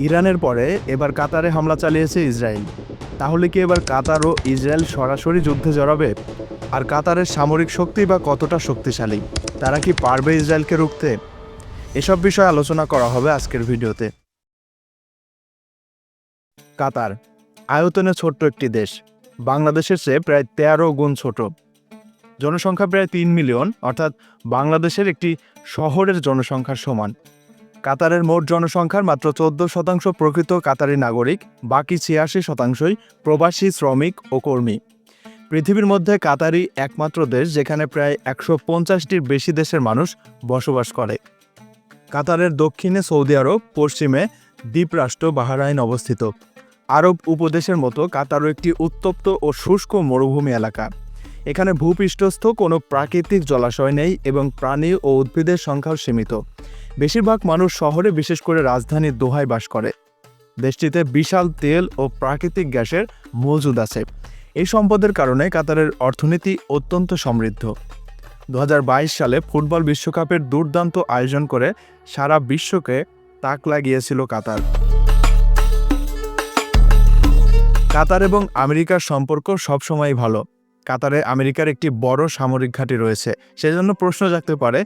ইরানের পরে এবার কাতারে হামলা চালিয়েছে ইসরায়েল। তাহলে কি এবার কাতার ও ইসরায়েল সরাসরি যুদ্ধে জড়াবে? আর কাতারের সামরিক শক্তি বা কতটা শক্তিশালী? তারা কি পারবে ইসরায়েলকে রুখতে? এসব বিষয়ে আলোচনা করা হবে আজকের ভিডিওতে। কাতার আয়তনে ছোট্ট একটি দেশ। বাংলাদেশের চেয়ে প্রায় তেরো গুণ ছোট। জনসংখ্যা প্রায় তিন মিলিয়ন, অর্থাৎ বাংলাদেশের একটি শহরের জনসংখ্যার সমান। কাতারের মোট জনসংখ্যার মাত্র চোদ্দ শতাংশ প্রকৃত কাতারি নাগরিক, বাকি ছিয়াশি শতাংশই প্রবাসী, শ্রমিক ও কর্মী। পৃথিবীর মধ্যে কাতারি একমাত্র দেশ যেখানে প্রায় একশো পঞ্চাশটির বেশি দেশের মানুষ বসবাস করে। কাতারের দক্ষিণে সৌদি আরব, পশ্চিমে দ্বীপরাষ্ট্র বাহারাইন অবস্থিত। আরব উপদেশের মতো কাতারও একটি উত্তপ্ত ও শুষ্ক মরুভূমি এলাকা। এখানে ভূপৃষ্ঠস্থ কোনো প্রাকৃতিক জলাশয় নেই এবং প্রাণী ও উদ্ভিদের সংখ্যাও সীমিত। বেশিরভাগ মানুষ শহরে, বিশেষ করে রাজধানী দোহায় বাস করে। দেশটিতে বিশাল তেল ও প্রাকৃতিক গ্যাসের মজুদ আছে। এই সম্পদের কারণে কাতারের অর্থনীতি অত্যন্ত সমৃদ্ধ। দু হাজার বাইশ সালে ফুটবল বিশ্বকাপের দুর্দান্ত আয়োজন করে সারা বিশ্বকে তাক লাগিয়েছিল কাতার। কাতার এবং আমেরিকার সম্পর্ক সবসময়ই ভালো। কাতারে আমেরিকার একটি বড় সামরিক ঘাঁটি রয়েছে। সেজন্য প্রশ্ন জাগতে পারে,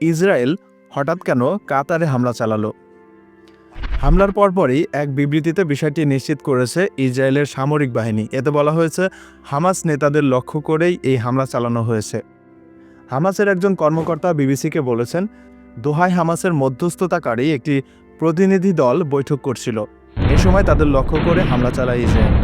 ইসরায়েল হঠাৎ কেন কাতারে হামলা চালালো। হামলার পরপরই এক বিবৃতিতে বিষয়টি নিশ্চিত করেছে ইসরায়েলের সামরিক বাহিনী। এতে বলা হয়েছে, হামাস নেতাদের লক্ষ্য করেই এই হামলা চালানো হয়েছে। হামাসের একজন কর্মকর্তা বিবিসিকে বলেছেন, দোহায় হামাসের মধ্যস্থতাকারী একটি প্রতিনিধি দল বৈঠক করছিল। এ সময় তাদের লক্ষ্য করে হামলা চালায় ইসরায়েল।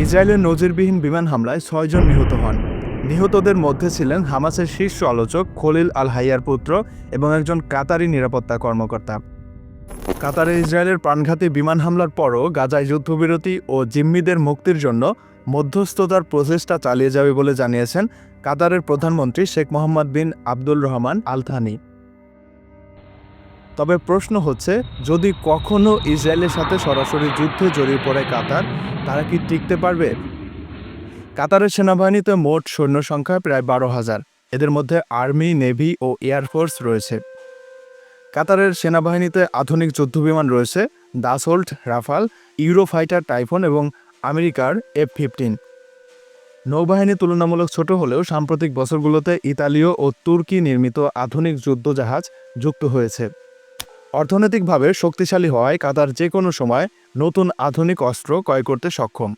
ইসরায়েলের নজিরবিহীন বিমান হামলায় ছয়জন নিহত হন। নিহতদের মধ্যে ছিলেন হামাসের শীর্ষ আলোচক খলিল আল হাইয়ার পুত্র এবং একজন কাতারি নিরাপত্তা কর্মকর্তা। কাতারে ইসরায়েলের প্রাণঘাতী বিমান হামলার পরও গাজায় যুদ্ধবিরতি ও জিম্মিদের মুক্তির জন্য মধ্যস্থতার প্রচেষ্টা চালিয়ে যাবে বলে জানিয়েছেন কাতারের প্রধানমন্ত্রী Sheikh Mohammed bin Abdul Rahman Al Thani তবে প্রশ্ন হচ্ছে, যদি কখনো ইসরায়েলের সাথে সরাসরি যুদ্ধে জড়িয়ে পড়ে কাতার, তারা কি টিকতে পারবে? কাতারের সেনাবাহিনীতে মোট সৈন্য সংখ্যা প্রায় বারো হাজার। এদের মধ্যে আর্মি, নেভি ও এয়ারফোর্স রয়েছে। কাতারের সেনাবাহিনীতে আধুনিক যুদ্ধবিমান রয়েছে দাসোল্ট রাফাল, ইউরোফাইটার টাইফন এবং আমেরিকার এফ ফিফটিন। নৌবাহিনী তুলনামূলক ছোট হলেও সাম্প্রতিক বছরগুলোতে ইতালীয় ও তুর্কি নির্মিত আধুনিক যুদ্ধজাহাজ যুক্ত হয়েছে। অর্থনৈতিকভাবে শক্তিশালী হওয়ায় কাতার যে কোনো সময় নতুন আধুনিক অস্ত্র ক্রয় করতে সক্ষম।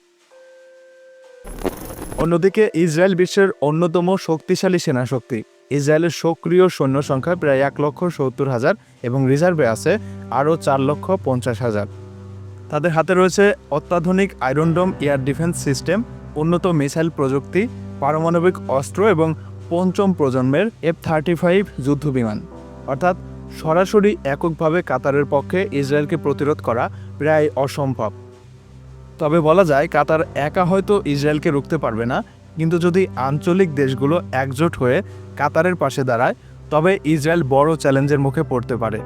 অন্যদিকে ইসরায়েল বিশ্বের অন্যতম শক্তিশালী সেনাশক্তি। ইসরায়েলের সক্রিয় সৈন্য সংখ্যা প্রায় এক লক্ষ সত্তর হাজার এবং রিজার্ভে আছে আরও চার লক্ষ পঞ্চাশ হাজার। তাদের হাতে রয়েছে অত্যাধুনিক Iron Dome air defence system, উন্নত মিসাইল প্রযুক্তি, পারমাণবিক অস্ত্র এবং পঞ্চম প্রজন্মের এফ থার্টি ফাইভ যুদ্ধবিমান অর্থাৎ সরাসরি এককভাবে কাতারের পক্ষে ইসরায়েলকে প্রতিরোধ করা প্রায় অসম্ভব। তবে বলা যায় কাতার একা হয়তো ইসরায়েলকে রুখতে পারবে না, কিন্তু যদি আঞ্চলিক দেশগুলো একজোট হয়ে কাতারের পাশে দাঁড়ায়, তবে ইসরায়েল বড় চ্যালেঞ্জের মুখে পড়তে পারে।